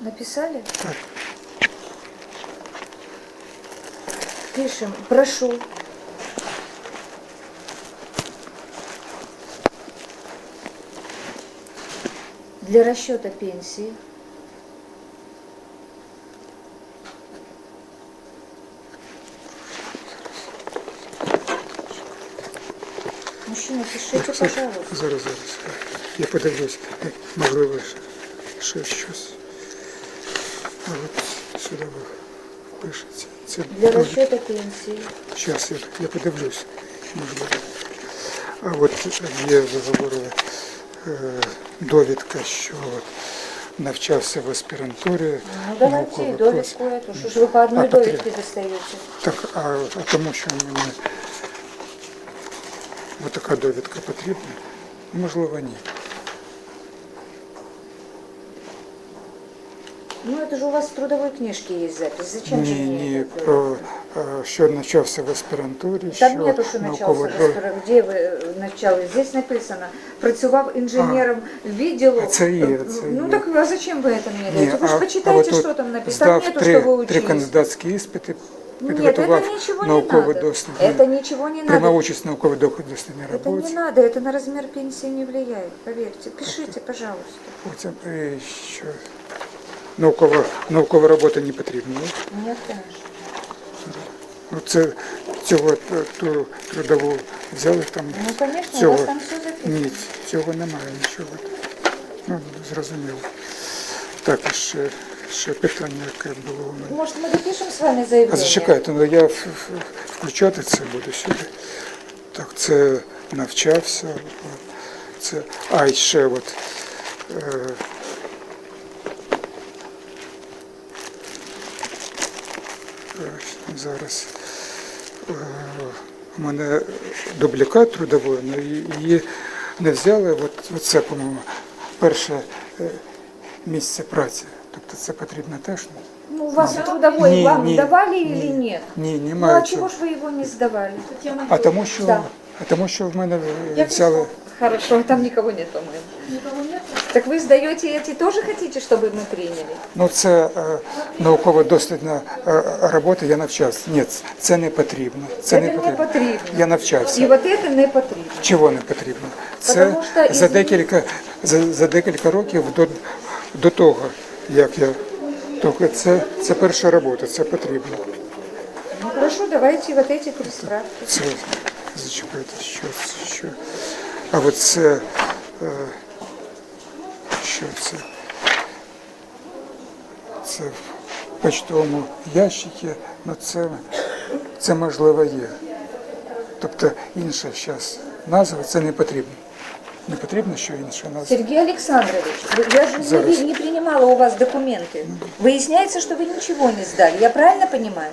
Написали? Пишем, прошу. Для расчета пенсии Мужчина, пишите, пожалуйста. Зараз, зараз. Я подивлюсь. Можливо, ще щось. А от сюди ви пишеться. Це Для расчета пенсии. Зараз я, я подивлюсь, можливо. А от є, ви говорили, е, довідка, що от навчався в аспірантурі. Ну давайте и довідку эту. Что ж вы по потрібно. довідке достаете? Так, а, а тому що мені от така довідка потрібна? Можливо, ні. Ну это же у вас в трудовой книжке есть запись. Зачем же Ні, мне ні, это про е, що навчався в аспірантурі, Там що нету, що начався науково в аспіра- Де ви е, навчали? Здесь написано. Працював інженером відділу. А це є, це ну є. так а зачем вы это мне даете? Вы же а- почитайте, а от что тут там написано. Там здав нету, три, что вы три учились. кандидатські іспити, Нет, підготував это ничего не науково надо. дослідні. Это ничего не Приймав надо. участь в науково-дослідній Это роботі. не надо, это на размер пенсии не влияет, поверьте. Пишите, пожалуйста. Потім е, що наукова, наукова робота не потрібна. Нет, конечно. Оце цього е, ту трудову взяли там. Ну, конечно, у вас там все записано. Ні, цього немає нічого. Ну, зрозуміло. Так, і ще, ще питання, яке було у мене. Может, мы допишем с вами? А зачекайте, ну я в- в- включати це буду сюди. Так, це навчався. Це, а, і ще от. Е, е, зараз. Е, у мене дублікат трудової, але її не взяли. От, от це, по-моєму, перше е, місце праці. Тобто це потрібно теж. Ну, у вас трудовой Ні, вам ні, давали ні, или нет? Ні, Ну, немає а цього. чего ж вы его не сдавали? А тому що, Да. а тому що в мене е, взяли. Хорошо, там никого нет, по-моему. Никого нет? Так вы сдаете эти тоже хотите, чтобы мы приняли? Ну це е, науково-дослідна е, робота, я навчався. Ні, це не потрібно. Це Це не не потрібно. потрібно. Я навчався. И вот это не потрібно. Чого не потрібно? Це Потому що, за извините- декілька за, за декілька років до, до того, як я тобто це, це перша робота, це потрібно. Ну хорошо, давайте вот эти три справки. Це зачекайте, що це що. А от це е, що це? Це в почтовому ящику, ну це, це можливо є. Тобто інша зараз назва це не потрібно. Не потрібно, що інша назва. Сергей Александрович, вы- я же не, Зараз. ви- не принимала у вас документы. Выясняется, что вы ничего не сдали. Я правильно понимаю?